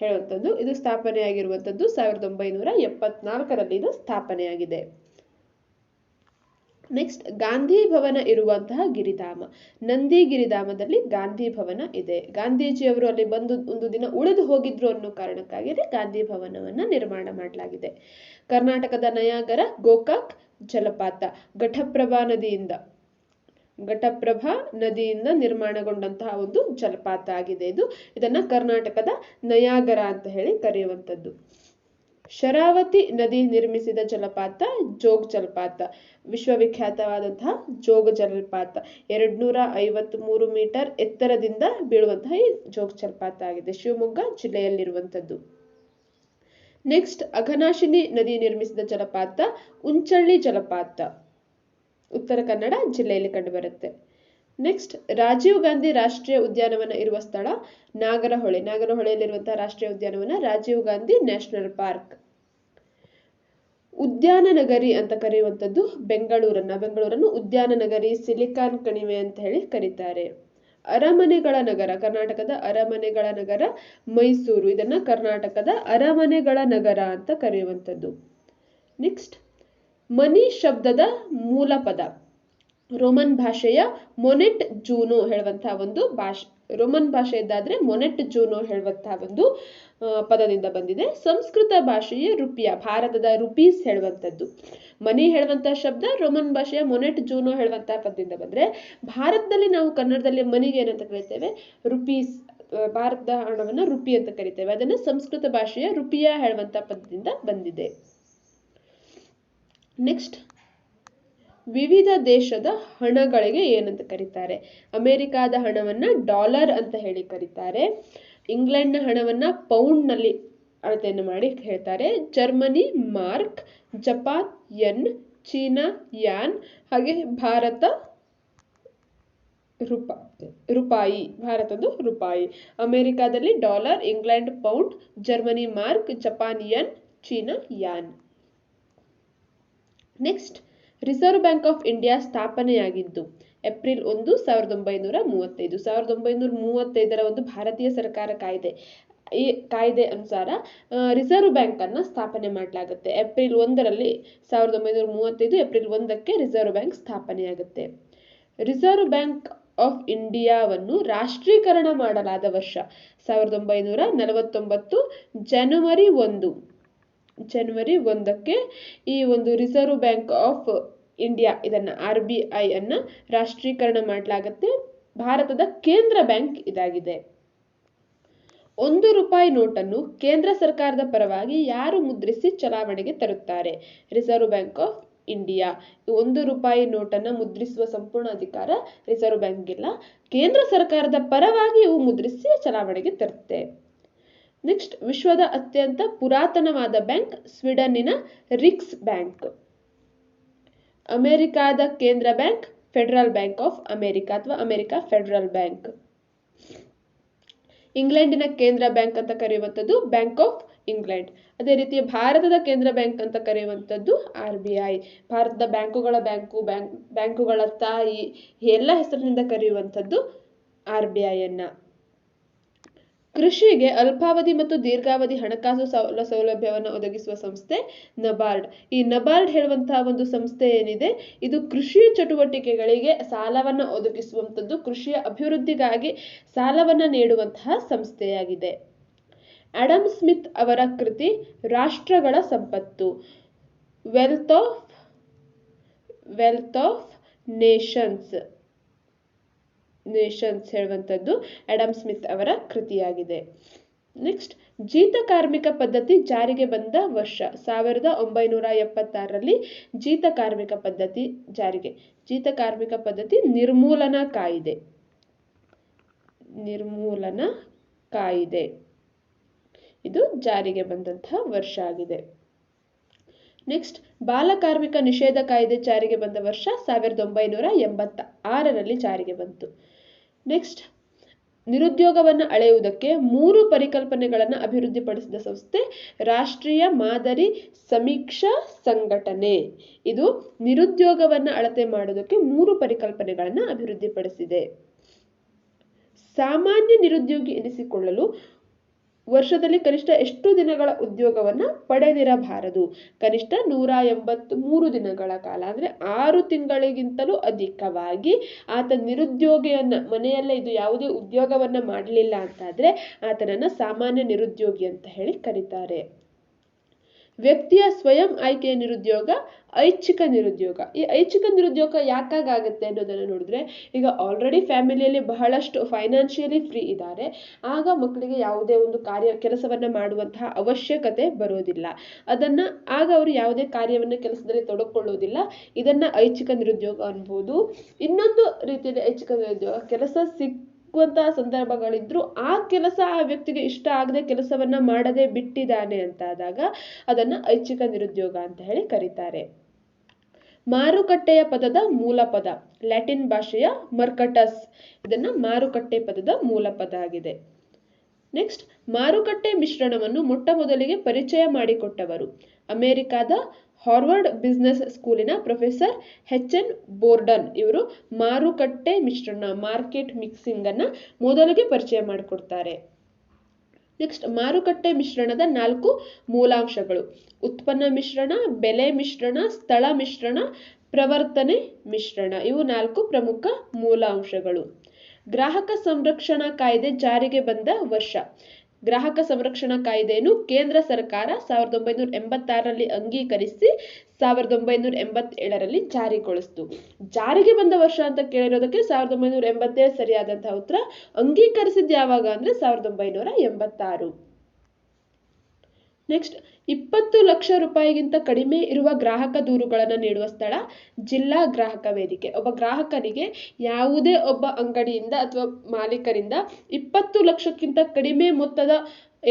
ಹೇಳುವಂಥದ್ದು. ಇದು ಸ್ಥಾಪನೆಯಾಗಿರುವಂಥದ್ದು ಸಾವಿರದ ಒಂಬೈನೂರ ಎಪ್ಪತ್ನಾಲ್ಕರಲ್ಲಿ ಇದು ಸ್ಥಾಪನೆಯಾಗಿದೆ. ನೆಕ್ಸ್ಟ್ ಗಾಂಧಿ ಭವನ ಇರುವಂತಹ ಗಿರಿಧಾಮ. ನಂದಿ ಗಿರಿಧಾಮದಲ್ಲಿ ಗಾಂಧಿ ಭವನ ಇದೆ. ಗಾಂಧೀಜಿಯವರು ಅಲ್ಲಿ ಬಂದು ಒಂದು ದಿನ ಉಳಿದು ಹೋಗಿದ್ರು ಅನ್ನೋ ಕಾರಣಕ್ಕಾಗಿ ಗಾಂಧಿ ಭವನವನ್ನ ನಿರ್ಮಾಣ ಮಾಡಲಾಗಿದೆ. ಕರ್ನಾಟಕದ ನಯಾಗರ, ಗೋಕಾಕ್, ಜಲಪಾತ, ಘಟಪ್ರಭಾ ನದಿಯಿಂದ. ಘಟಪ್ರಭಾ ನದಿಯಿಂದ ನಿರ್ಮಾಣಗೊಂಡಂತಹ ಒಂದು ಜಲಪಾತ ಆಗಿದೆ ಇದು. ಇದನ್ನ ಕರ್ನಾಟಕದ ನಯಾಗರ ಅಂತ ಹೇಳಿ ಕರೆಯುವಂಥದ್ದು. ಶರಾವತಿ ನದಿ ನಿರ್ಮಿಸಿದ ಜಲಪಾತ ಜೋಗ್ ಜಲಪಾತ. ವಿಶ್ವವಿಖ್ಯಾತವಾದಂತಹ ಜೋಗ ಜಲಪಾತ. ಎರಡ್ನೂರ ಐವತ್ತ್ ಮೂರು ಮೀಟರ್ ಎತ್ತರದಿಂದ ಬೀಳುವಂತಹ ಈ ಜೋಗ್ ಜಲಪಾತ ಆಗಿದೆ. ಶಿವಮೊಗ್ಗ ಜಿಲ್ಲೆಯಲ್ಲಿರುವಂಥದ್ದು. ನೆಕ್ಸ್ಟ್ ಅಘನಾಶಿನಿ ನದಿ ನಿರ್ಮಿಸಿದ ಜಲಪಾತ ಉಂಚಳ್ಳಿ ಜಲಪಾತ. ಉತ್ತರ ಕನ್ನಡ ಜಿಲ್ಲೆಯಲ್ಲಿ ಕಂಡುಬರುತ್ತೆ. ನೆಕ್ಸ್ಟ್ ರಾಜೀವ್ ಗಾಂಧಿ ರಾಷ್ಟ್ರೀಯ ಉದ್ಯಾನವನ ಇರುವ ಸ್ಥಳ ನಾಗರಹೊಳೆ. ನಾಗರಹೊಳೆಯಲ್ಲಿರುವಂತಹ ರಾಷ್ಟ್ರೀಯ ಉದ್ಯಾನವನ ರಾಜೀವ್ ಗಾಂಧಿ ನ್ಯಾಷನಲ್ ಪಾರ್ಕ್. ಉದ್ಯಾನ ನಗರಿ ಅಂತ ಕರೆಯುವಂಥದ್ದು ಬೆಂಗಳೂರನ್ನ. ಬೆಂಗಳೂರನ್ನು ಉದ್ಯಾನ ನಗರಿ ಸಿಲಿಕಾನ್ ಕಣಿವೆ ಅಂತ ಹೇಳಿ ಕರೀತಾರೆ. ಅರಮನೆಗಳ ನಗರ, ಕರ್ನಾಟಕದ ಅರಮನೆಗಳ ನಗರ ಮೈಸೂರು. ಇದನ್ನ ಕರ್ನಾಟಕದ ಅರಮನೆಗಳ ನಗರ ಅಂತ ಕರೆಯುವಂಥದ್ದು. ನೆಕ್ಸ್ಟ್ ಮನಿ ಶಬ್ದದ ಮೂಲ ಪದ ರೋಮನ್ ಭಾಷೆಯ ಮೊನೆಟ್ ಜೂನು ಹೇಳುವಂತಹ ಒಂದು ಭಾಷೆ, ರೋಮನ್ ಭಾಷೆಯದ್ದಾದ್ರೆ ಮೊನೆಟ್ ಜೂನು ಹೇಳುವಂತಹ ಒಂದು ಪದದಿಂದ ಬಂದಿದೆ. ಸಂಸ್ಕೃತ ಭಾಷೆಯ ರುಪಿಯ, ಭಾರತದ ರುಪೀಸ್ ಹೇಳುವಂಥದ್ದು. ಮನಿ ಹೇಳುವಂತಹ ಶಬ್ದ, ರೋಮನ್ ಭಾಷೆಯ ಮೊನೆಟ್ ಜೂನು ಹೇಳುವಂತಹ ಪದದಿಂದ ಬಂದ್ರೆ, ಭಾರತದಲ್ಲಿ ನಾವು ಕನ್ನಡದಲ್ಲಿ ಮನಿಗೆ ಏನಂತ ಕರಿತೇವೆ? ರುಪೀಸ್ ಭಾರತದ ಹಣವನ್ನು ರುಪಿ ಅಂತ ಕರಿತೇವೆ. ಅದನ್ನು ಸಂಸ್ಕೃತ ಭಾಷೆಯ ರುಪಿಯ ಹೇಳುವಂತಹ ಪದದಿಂದ ಬಂದಿದೆ. ನೆಕ್ಸ್ಟ್ ವಿವಿಧ ದೇಶದ ಹಣಗಳಿಗೆ ಏನಂತ ಕರೀತಾರೆ? ಅಮೇರಿಕಾದ ಹಣವನ್ನು ಡಾಲರ್ ಅಂತ ಹೇಳಿ ಕರೀತಾರೆ. ಇಂಗ್ಲೆಂಡ್ನ ಹಣವನ್ನು ಪೌಂಡ್ನಲ್ಲಿ ಅಳತೆಯನ್ನು ಮಾಡಿ ಹೇಳ್ತಾರೆ. Germany mark, Japan yen, China yuan, ಹಾಗೆ ಭಾರತ ರೂಪ, ರೂಪಾಯಿ, ಭಾರತದ್ದು ರೂಪಾಯಿ. ಅಮೇರಿಕಾದಲ್ಲಿ dollar, England pound, Germany mark, Japan yen China yuan. Next reserve bank of India ಸ್ಥಾಪನೆಯಾಗಿದ್ದು April ಒಂದು, ಸಾವಿರದ ಒಂಬೈನೂರ ಮೂವತ್ತೈದು. ಸಾವಿರದ ಒಂಬೈನೂರ ಮೂವತ್ತೈದರ ಒಂದು ಭಾರತೀಯ ಸರ್ಕಾರ ಕಾಯ್ದೆ, ಈ ಕಾಯ್ದೆ ಅನುಸಾರ ರಿಸರ್ವ್ ಬ್ಯಾಂಕ್ ಅನ್ನ ಸ್ಥಾಪನೆ ಮಾಡಲಾಗುತ್ತೆ. ಏಪ್ರಿಲ್ ಒಂದರಲ್ಲಿ ಸಾವಿರದ ಒಂಬೈನೂರ ಮೂವತ್ತೈದು ಏಪ್ರಿಲ್ ಒಂದಕ್ಕೆ ರಿಸರ್ವ್ ಬ್ಯಾಂಕ್ ಸ್ಥಾಪನೆಯಾಗುತ್ತೆ. ರಿಸರ್ವ್ ಬ್ಯಾಂಕ್ ಆಫ್ ಇಂಡಿಯಾವನ್ನು ರಾಷ್ಟ್ರೀಕರಣ ಮಾಡಲಾದ ವರ್ಷ, ಸಾವಿರದ ಒಂಬೈನೂರ ನಲವತ್ತೊಂಬತ್ತು ಜನವರಿ ಒಂದು. ಜನವರಿ ಒಂದಕ್ಕೆ ಈ ಒಂದು ರಿಸರ್ವ್ ಬ್ಯಾಂಕ್ ಆಫ್ ಇಂಡಿಯಾ ಇದನ್ನು ಆರ್ ಬಿ ಐ ಅನ್ನು ರಾಷ್ಟ್ರೀಕರಣ ಮಾಡಲಾಗತ್ತೆ. ಭಾರತದ ಕೇಂದ್ರ ಬ್ಯಾಂಕ್ ಇದಾಗಿದೆ. ಒಂದು ರೂಪಾಯಿ ನೋಟನ್ನು ಕೇಂದ್ರ ಸರ್ಕಾರದ ಪರವಾಗಿ ಯಾರು ಮುದ್ರಿಸಿ ಚಲಾವಣೆಗೆ ತರುತ್ತಾರೆ? ರಿಸರ್ವ್ ಬ್ಯಾಂಕ್ ಆಫ್ ಇಂಡಿಯಾ ಒಂದು ರೂಪಾಯಿ ನೋಟನ್ನು ಮುದ್ರಿಸುವ ಸಂಪೂರ್ಣ ಅಧಿಕಾರ ರಿಸರ್ವ್ ಬ್ಯಾಂಕ್ಗಿಲ್ಲ ಕೇಂದ್ರ ಸರ್ಕಾರದ ಪರವಾಗಿ ಇವು ಮುದ್ರಿಸಿ ಚಲಾವಣೆಗೆ ತರುತ್ತೆ. ನೆಕ್ಸ್ಟ್ ವಿಶ್ವದ ಅತ್ಯಂತ ಪುರಾತನವಾದ ಬ್ಯಾಂಕ್ ಸ್ವೀಡನ್ನಿನ ರಿಕ್ಸ್ ಬ್ಯಾಂಕ್. ಅಮೆರಿಕಾದ ಕೇಂದ್ರ bank, federal bank of America ಅಥವಾ ಅಮೆರಿಕ ಫೆಡರಲ್ ಬ್ಯಾಂಕ್. ಇಂಗ್ಲೆಂಡಿನ ಕೇಂದ್ರ ಬ್ಯಾಂಕ್ ಅಂತ ಕರೆಯುವಂಥದ್ದು ಬ್ಯಾಂಕ್ ಆಫ್ ಇಂಗ್ಲೆಂಡ್. ಅದೇ ರೀತಿ ಭಾರತದ ಕೇಂದ್ರ ಬ್ಯಾಂಕ್ ಅಂತ ಕರೆಯುವಂಥದ್ದು ಆರ್ ಬಿ ಐ. ಭಾರತದ ಬ್ಯಾಂಕುಗಳ ಬ್ಯಾಂಕು, ಬ್ಯಾಂಕ್, ಬ್ಯಾಂಕುಗಳ ತಾಯಿ ಎಲ್ಲ ಹೆಸರಿನಿಂದ ಕರೆಯುವಂಥದ್ದು ಆರ್ ಬಿ ಐಯನ್ನು ಕೃಷಿಗೆ ಅಲ್ಪಾವಧಿ ಮತ್ತು ದೀರ್ಘಾವಧಿ ಹಣಕಾಸು ಸೌಲ, ಸೌಲಭ್ಯವನ್ನು ಒದಗಿಸುವ ಸಂಸ್ಥೆ ನಬಾರ್ಡ್. ಈ ನಬಾರ್ಡ್ ಹೇಳುವಂತಹ ಒಂದು ಸಂಸ್ಥೆ ಏನಿದೆ? ಇದು ಕೃಷಿ ಚಟುವಟಿಕೆಗಳಿಗೆ ಸಾಲವನ್ನು ಒದಗಿಸುವಂಥದ್ದು, ಕೃಷಿಯ ಅಭಿವೃದ್ಧಿಗಾಗಿ ಸಾಲವನ್ನು ನೀಡುವಂತಹ ಸಂಸ್ಥೆಯಾಗಿದೆ. ಆಡಮ್ ಸ್ಮಿತ್ ಅವರ ಕೃತಿ, ರಾಷ್ಟ್ರಗಳ ಸಂಪತ್ತು. Wealth of wealth of nations. Nations ಹೇಳುವಂಥದ್ದು ಆ್ಯಡಮ್ ಸ್ಮಿತ್ ಅವರ ಕೃತಿಯಾಗಿದೆ. ನೆಕ್ಸ್ಟ್, ಜೀತ ಕಾರ್ಮಿಕ ಪದ್ಧತಿ ಜಾರಿಗೆ ಬಂದ ವರ್ಷ, ಸಾವಿರದ ಒಂಬೈನೂರ ಎಪ್ಪತ್ತಾರರಲ್ಲಿ ಜೀತ ಕಾರ್ಮಿಕ ಪದ್ಧತಿ ಜಾರಿಗೆ. ಜೀತ ಕಾರ್ಮಿಕ ಪದ್ಧತಿ ನಿರ್ಮೂಲನಾ ಕಾಯಿದೆ. ನಿರ್ಮೂಲನ ಕಾಯಿದೆ. ಇದು ಜಾರಿಗೆ ಬಂದಂತಹ ವರ್ಷ ಆಗಿದೆ. ನೆಕ್ಸ್ಟ್ ಬಾಲಕಾರ್ಮಿಕ ನಿಷೇಧ ಕಾಯ್ದೆ ಜಾರಿಗೆ ಬಂದ ವರ್ಷ, ಸಾವಿರದ ಒಂಬೈನೂರ ಎಂಬತ್ತ ಆರರಲ್ಲಿ ಜಾರಿಗೆ ಬಂತು. ನೆಕ್ಸ್ಟ್ ನಿರುದ್ಯೋಗವನ್ನು ಅಳೆಯುವುದಕ್ಕೆ ಮೂರು ಪರಿಕಲ್ಪನೆಗಳನ್ನು ಅಭಿವೃದ್ಧಿಪಡಿಸಿದ ಸಂಸ್ಥೆ ರಾಷ್ಟ್ರೀಯ ಮಾದರಿ ಸಮೀಕ್ಷಾ ಸಂಘಟನೆ. ಇದು ನಿರುದ್ಯೋಗವನ್ನು ಅಳತೆ ಮಾಡುವುದಕ್ಕೆ ಮೂರು ಪರಿಕಲ್ಪನೆಗಳನ್ನು ಅಭಿವೃದ್ಧಿಪಡಿಸಿದೆ. ಸಾಮಾನ್ಯ ನಿರುದ್ಯೋಗಿ ಎನಿಸಿಕೊಳ್ಳಲು ವರ್ಷದಲ್ಲಿ ಕನಿಷ್ಠ ಎಷ್ಟು ದಿನಗಳ ಉದ್ಯೋಗವನ್ನು ಪಡೆದಿರಬಾರದು? ಕನಿಷ್ಠ ನೂರ ಎಂಬತ್ತು ಮೂರು ದಿನಗಳ ಕಾಲ, ಅಂದರೆ ಆರು ತಿಂಗಳಿಗಿಂತಲೂ ಅಧಿಕವಾಗಿ ಆತ ನಿರುದ್ಯೋಗಿಯನ್ನು, ಮನೆಯಲ್ಲೇ ಇದು ಯಾವುದೇ ಉದ್ಯೋಗವನ್ನ ಮಾಡಲಿಲ್ಲ ಅಂತಾದ್ರೆ ಆತನನ್ನ ಸಾಮಾನ್ಯ ನಿರುದ್ಯೋಗಿ ಅಂತ ಹೇಳಿ ಕರೀತಾರೆ. ವ್ಯಕ್ತಿಯ ಸ್ವಯಂ ಆಯ್ಕೆಯ ನಿರುದ್ಯೋಗ, ಐಚ್ಛಿಕ ನಿರುದ್ಯೋಗ. ಈ ಐಚ್ಛಿಕ ನಿರುದ್ಯೋಗ ಯಾಕಾಗುತ್ತೆ ಅನ್ನೋದನ್ನು ನೋಡಿದ್ರೆ, ಈಗ ಆಲ್ರೆಡಿ ಫ್ಯಾಮಿಲಿಯಲ್ಲಿ ಬಹಳಷ್ಟು ಫೈನಾನ್ಷಿಯಲಿ ಫ್ರೀ ಇದ್ದಾರೆ. ಆಗ ಮಕ್ಕಳಿಗೆ ಯಾವುದೇ ಒಂದು ಕಾರ್ಯ, ಕೆಲಸವನ್ನ ಮಾಡುವಂತಹ ಅವಶ್ಯಕತೆ ಬರೋದಿಲ್ಲ. ಅದನ್ನ ಆಗ ಅವರು ಯಾವುದೇ ಕಾರ್ಯವನ್ನು ಕೆಲಸದಲ್ಲಿ ತೊಡಕೊಳ್ಳೋದಿಲ್ಲ. ಇದನ್ನ ಐಚ್ಛಿಕ ನಿರುದ್ಯೋಗ ಅನ್ಬೋದು. ಇನ್ನೊಂದು ರೀತಿಯಲ್ಲಿ ಐಚ್ಛಿಕ ನಿರುದ್ಯೋಗ, ಕೆಲಸ ಸಿಕ್ ಸಿಕ್ಕುವಂತಹ ಸಂದರ್ಭಗಳಿದ್ರು, ಆ ಕೆಲಸ ಆ ವ್ಯಕ್ತಿಗೆ ಇಷ್ಟ ಆಗದೆ ಕೆಲಸವನ್ನ ಮಾಡದೆ ಬಿಟ್ಟಿದ್ದಾನೆ ಅಂತ ಆದಾಗ ಅದನ್ನ ಐಚ್ಛಿಕ ನಿರುದ್ಯೋಗ ಅಂತ ಹೇಳಿ ಕರೀತಾರೆ. ಮಾರುಕಟ್ಟೆಯ ಪದದ ಮೂಲ ಪದ ಲ್ಯಾಟಿನ್ ಭಾಷೆಯ ಮರ್ಕಟಸ್. ಇದನ್ನ ಮಾರುಕಟ್ಟೆ ಪದದ ಮೂಲ ಪದ ಆಗಿದೆ. ನೆಕ್ಸ್ಟ್, ಮಾರುಕಟ್ಟೆ ಮಿಶ್ರಣವನ್ನು ಮೊಟ್ಟ ಮೊದಲಿಗೆ ಪರಿಚಯ ಮಾಡಿಕೊಟ್ಟವರು. ಅಮೆರಿಕಾದ ಹಾರ್ವರ್ಡ್ ಬಿಸ್ನೆಸ್ ಸ್ಕೂಲಿನ ಪ್ರೊಫೆಸರ್ ಎಚ್ ಎನ್ ಬೋರ್ಡನ್ ಇವರು ಮಾರುಕಟ್ಟೆ ಮಿಶ್ರಣ, ಮಾರ್ಕೆಟ್ ಮಿಕ್ಸಿಂಗ್ ಅನ್ನ ಮೊದಲಿಗೆ ಪರಿಚಯ ಮಾಡಿಕೊಡ್ತಾರೆ. ನೆಕ್ಸ್ಟ್, ಮಾರುಕಟ್ಟೆ ಮಿಶ್ರಣದ ನಾಲ್ಕು ಮೂಲಾಂಶಗಳು. ಉತ್ಪನ್ನ ಮಿಶ್ರಣ, ಬೆಲೆ ಮಿಶ್ರಣ, ಸ್ಥಳ ಮಿಶ್ರಣ, ಪ್ರವರ್ತನೆ ಮಿಶ್ರಣ. ಇವು ನಾಲ್ಕು ಪ್ರಮುಖ ಮೂಲಾಂಶಗಳು. ಗ್ರಾಹಕ ಸಂರಕ್ಷಣಾ ಕಾಯ್ದೆ ಜಾರಿಗೆ ಬಂದ ವರ್ಷ. ಗ್ರಾಹಕ ಸಂರಕ್ಷಣಾ ಕಾಯ್ದೆಯನ್ನು ಕೇಂದ್ರ ಸರ್ಕಾರ ಸಾವಿರದ ಒಂಬೈನೂರ ಎಂಬತ್ತಾರರಲ್ಲಿ ಅಂಗೀಕರಿಸಿ ಸಾವಿರದ ಒಂಬೈನೂರ ಎಂಬತ್ತೇಳರಲ್ಲಿ ಜಾರಿಗೊಳಿಸ್ತು. ಜಾರಿಗೆ ಬಂದ ವರ್ಷ ಅಂತ ಕೇಳಿರೋದಕ್ಕೆ ಸಾವಿರದ ಒಂಬೈನೂರ ಎಂಬತ್ತೇಳು ಸರಿಯಾದಂತಹ ಉತ್ತರ ಅಂಗೀಕರಿಸಿದ್ದು ಯಾವಾಗ ಅಂದ್ರೆ ಸಾವಿರದ ಒಂಬೈನೂರ ಎಂಬತ್ತಾರು. ನೆಕ್ಸ್ಟ್ ಇಪ್ಪತ್ತು ಲಕ್ಷ ರೂಪಾಯಿಗಿಂತ ಕಡಿಮೆ ಇರುವ ಗ್ರಾಹಕ ದೂರುಗಳನ್ನು ನೀಡುವ ಸ್ಥಳ ಜಿಲ್ಲಾ ಗ್ರಾಹಕ ವೇದಿಕೆ. ಒಬ್ಬ ಗ್ರಾಹಕನಿಗೆ ಯಾವುದೇ ಒಬ್ಬ ಅಂಗಡಿಯಿಂದ ಅಥವಾ ಮಾಲೀಕರಿಂದ ಇಪ್ಪತ್ತು ಲಕ್ಷಕ್ಕಿಂತ ಕಡಿಮೆ ಮೊತ್ತದ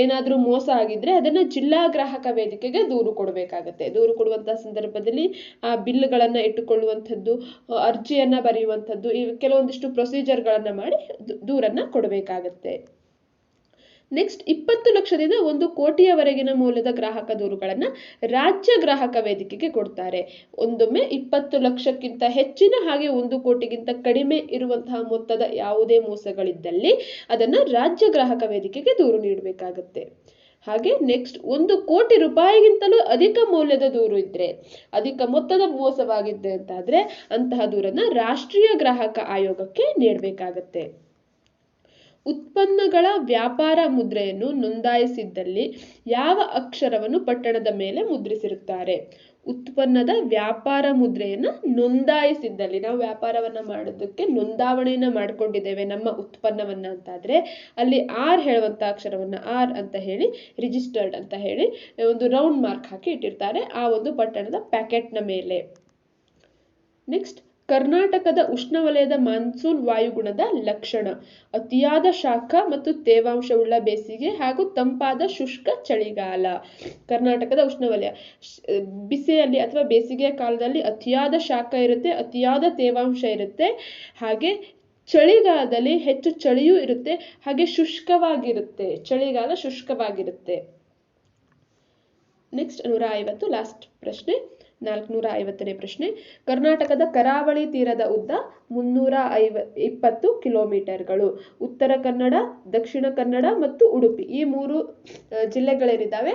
ಏನಾದರೂ ಮೋಸ ಆಗಿದ್ರೆ ಅದನ್ನು ಜಿಲ್ಲಾ ಗ್ರಾಹಕ ವೇದಿಕೆಗೆ ದೂರು ಕೊಡಬೇಕಾಗತ್ತೆ. ದೂರು ಕೊಡುವಂತಹ ಸಂದರ್ಭದಲ್ಲಿ ಆ ಬಿಲ್ಗಳನ್ನು ಇಟ್ಟುಕೊಳ್ಳುವಂಥದ್ದು ಅರ್ಜಿಯನ್ನು ಬರೆಯುವಂಥದ್ದು, ಈ ಕೆಲವೊಂದಿಷ್ಟು ಪ್ರೊಸೀಜರ್ಗಳನ್ನು ಮಾಡಿ ದೂರನ್ನು ಕೊಡಬೇಕಾಗತ್ತೆ. ನೆಕ್ಸ್ಟ್ ಇಪ್ಪತ್ತು ಲಕ್ಷದಿಂದ ಒಂದು ಕೋಟಿಯವರೆಗಿನ ಮೌಲ್ಯದ ಗ್ರಾಹಕ ದೂರುಗಳನ್ನು ರಾಜ್ಯ ಗ್ರಾಹಕ ವೇದಿಕೆಗೆ ಕೊಡ್ತಾರೆ. ಒಂದೊಮ್ಮೆ ಇಪ್ಪತ್ತು ಲಕ್ಷಕ್ಕಿಂತ ಹೆಚ್ಚಿನ ಹಾಗೆ ಒಂದು ಕೋಟಿಗಿಂತ ಕಡಿಮೆ ಇರುವಂತಹ ಮೊತ್ತದ ಯಾವುದೇ ಮೋಸಗಳಿದ್ದಲ್ಲಿ ಅದನ್ನು ರಾಜ್ಯ ಗ್ರಾಹಕ ವೇದಿಕೆಗೆ ದೂರು ನೀಡಬೇಕಾಗುತ್ತೆ. ಹಾಗೆ ನೆಕ್ಸ್ಟ್ ಒಂದು ಕೋಟಿ ರೂಪಾಯಿಗಿಂತಲೂ ಅಧಿಕ ಮೌಲ್ಯದ ದೂರು ಇದ್ರೆ, ಅಧಿಕ ಮೊತ್ತದ ಮೋಸವಾಗಿದ್ದೆ ಅಂತಾದ್ರೆ ಅಂತಹ ದೂರನ್ನ ರಾಷ್ಟ್ರೀಯ ಗ್ರಾಹಕ ಆಯೋಗಕ್ಕೆ ನೀಡಬೇಕಾಗತ್ತೆ. ಉತ್ಪನ್ನಗಳ ವ್ಯಾಪಾರ ಮುದ್ರೆಯನ್ನು ನೋಂದಾಯಿಸಿದ್ದಲ್ಲಿ ಯಾವ ಅಕ್ಷರವನ್ನು ಪಟ್ಟಣದ ಮೇಲೆ ಮುದ್ರಿಸಿರುತ್ತಾರೆ? ಉತ್ಪನ್ನದ ವ್ಯಾಪಾರ ಮುದ್ರೆಯನ್ನು ನೋಂದಾಯಿಸಿದ್ದಲ್ಲಿ, ನಾವು ವ್ಯಾಪಾರವನ್ನು ಮಾಡೋದಕ್ಕೆ ನೋಂದಾವಣೆಯನ್ನು ಮಾಡಿಕೊಂಡಿದ್ದೇವೆ ನಮ್ಮ ಉತ್ಪನ್ನವನ್ನು ಅಂತಾದರೆ, ಅಲ್ಲಿ ಆರ್ ಹೇಳುವಂಥ ಅಕ್ಷರವನ್ನು ಆರ್ ಅಂತ ಹೇಳಿ ರಿಜಿಸ್ಟರ್ಡ್ ಅಂತ ಹೇಳಿ, ಒಂದು ರೌಂಡ್ ಮಾರ್ಕ್ ಹಾಕಿ ಇಟ್ಟಿರ್ತಾರೆ ಆ ಒಂದು ಪಟ್ಟಣದ ಪ್ಯಾಕೆಟ್ನ ಮೇಲೆ. ನೆಕ್ಸ್ಟ್ ಕರ್ನಾಟಕದ ಉಷ್ಣವಲಯದ ಮಾನ್ಸೂನ್ ವಾಯುಗುಣದ ಲಕ್ಷಣ. ಅತಿಯಾದ ಶಾಖ ಮತ್ತು ತೇವಾಂಶವುಳ್ಳ ಬೇಸಿಗೆ ಹಾಗೂ ತಂಪಾದ ಶುಷ್ಕ ಚಳಿಗಾಲ. ಕರ್ನಾಟಕದ ಉಷ್ಣವಲಯ. ಬಿಸಿಯಲ್ಲಿ ಅಥವಾ ಬೇಸಿಗೆಯ ಕಾಲದಲ್ಲಿ ಅತಿಯಾದ ಶಾಖ ಇರುತ್ತೆ, ಅತಿಯಾದ ತೇವಾಂಶ ಇರುತ್ತೆ. ಹಾಗೆ ಚಳಿಗಾಲದಲ್ಲಿ ಹೆಚ್ಚು ಚಳಿಯೂ ಇರುತ್ತೆ, ಹಾಗೆ ಶುಷ್ಕವಾಗಿರುತ್ತೆ. ಚಳಿಗಾಲ ಶುಷ್ಕವಾಗಿರುತ್ತೆ. ನೆಕ್ಸ್ಟ್ ನೂರ ಐವತ್ತು ಲಾಸ್ಟ್ ಪ್ರಶ್ನೆ. ನಾಲ್ಕುನೂರ ಐವತ್ತನೇ ಪ್ರಶ್ನೆ. ಕರ್ನಾಟಕದ ಕರಾವಳಿ ತೀರದ ಉದ್ದ ಮುನ್ನೂರ ಐವ ಇಪ್ಪತ್ತು ಕಿಲೋಮೀಟರ್ಗಳು. ಉತ್ತರ ಕನ್ನಡ, ದಕ್ಷಿಣ ಕನ್ನಡ ಮತ್ತು ಉಡುಪಿ. ಈ ಮೂರು ಜಿಲ್ಲೆಗಳೇನಿದ್ದಾವೆ?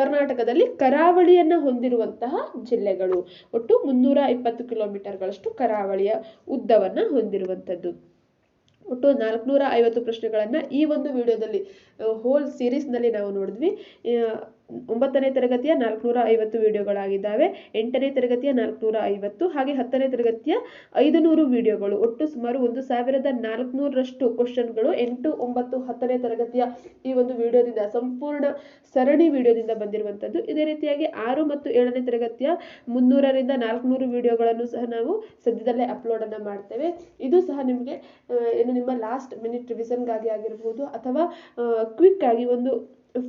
ಕರ್ನಾಟಕದಲ್ಲಿ ಕರಾವಳಿಯನ್ನು ಹೊಂದಿರುವಂತಹ ಜಿಲ್ಲೆಗಳು. ಒಟ್ಟು ಮುನ್ನೂರ ಇಪ್ಪತ್ತು ಕಿಲೋಮೀಟರ್ಗಳಷ್ಟು ಕರಾವಳಿಯ ಉದ್ದವನ್ನು ಹೊಂದಿರುವಂಥದ್ದು. ಒಟ್ಟು ನಾಲ್ಕುನೂರ ಐವತ್ತು ಪ್ರಶ್ನೆಗಳನ್ನು ಈ ಒಂದು ವಿಡಿಯೋದಲ್ಲಿ ಹೋಲ್ ಸೀರೀಸ್ನಲ್ಲಿ ನಾವು ನೋಡಿದ್ವಿ. ಒಂಬತ್ತನೇ ತರಗತಿಯ ನಾಲ್ಕುನೂರ ಐವತ್ತು ವಿಡಿಯೋಗಳಾಗಿದ್ದಾವೆ. ಎಂಟನೇ ತರಗತಿಯ ನಾಲ್ಕುನೂರ ಐವತ್ತು ಹಾಗೆ ಹತ್ತನೇ ತರಗತಿಯ ಐದು ನೂರು ವಿಡಿಯೋಗಳು. ಒಟ್ಟು ಸುಮಾರು ಒಂದು ಸಾವಿರದ ನಾಲ್ಕುನೂರರಷ್ಟು ಕ್ವಶನ್ಗಳು ಎಂಟು ಒಂಬತ್ತು ಹತ್ತನೇ ತರಗತಿಯ ಈ ಒಂದು ವಿಡಿಯೋದಿಂದ ಸಂಪೂರ್ಣ ಸರಣಿ ವಿಡಿಯೋದಿಂದ ಬಂದಿರುವಂಥದ್ದು. ಇದೇ ರೀತಿಯಾಗಿ ಆರು ಮತ್ತು ಏಳನೇ ತರಗತಿಯ ಮುನ್ನೂರರಿಂದ ನಾಲ್ಕುನೂರು ವಿಡಿಯೋಗಳನ್ನು ಸಹ ನಾವು ಸದ್ಯದಲ್ಲೇ ಅಪ್ಲೋಡನ್ನು ಮಾಡ್ತೇವೆ. ಇದು ಸಹ ನಿಮಗೆ ಏನು ನಿಮ್ಮ ಲಾಸ್ಟ್ ಮಿನಿಟ್ ರಿವಿಸನ್ಗಾಗಿ ಆಗಿರ್ಬೋದು ಅಥವಾ ಕ್ವಿಕ್ ಒಂದು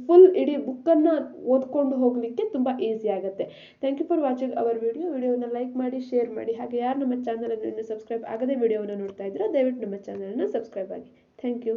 ಫುಲ್ ಇಡೀ ಬುಕ್ಕನ್ನು ಓದ್ಕೊಂಡು ಹೋಗಲಿಕ್ಕೆ ತುಂಬ ಈಸಿ ಆಗುತ್ತೆ. Thank you for watching our video ವಿಡಿಯೋನ ಲೈಕ್ ಮಾಡಿ ಶೇರ್ ಮಾಡಿ. ಹಾಗೆ ಯಾರು ನಮ್ಮ ಚಾನಲನ್ನು ಇನ್ನೂ ಸಬ್ಸ್ಕ್ರೈಬ್ ಆಗದೆ ವಿಡಿಯೋವನ್ನು ನೋಡ್ತಾ ಇದ್ದೀರೋ, ದಯವಿಟ್ಟು ನಮ್ಮ ಚಾನಲನ್ನು ಸಬ್ಸ್ಕ್ರೈಬ್ ಆಗಿ. Thank you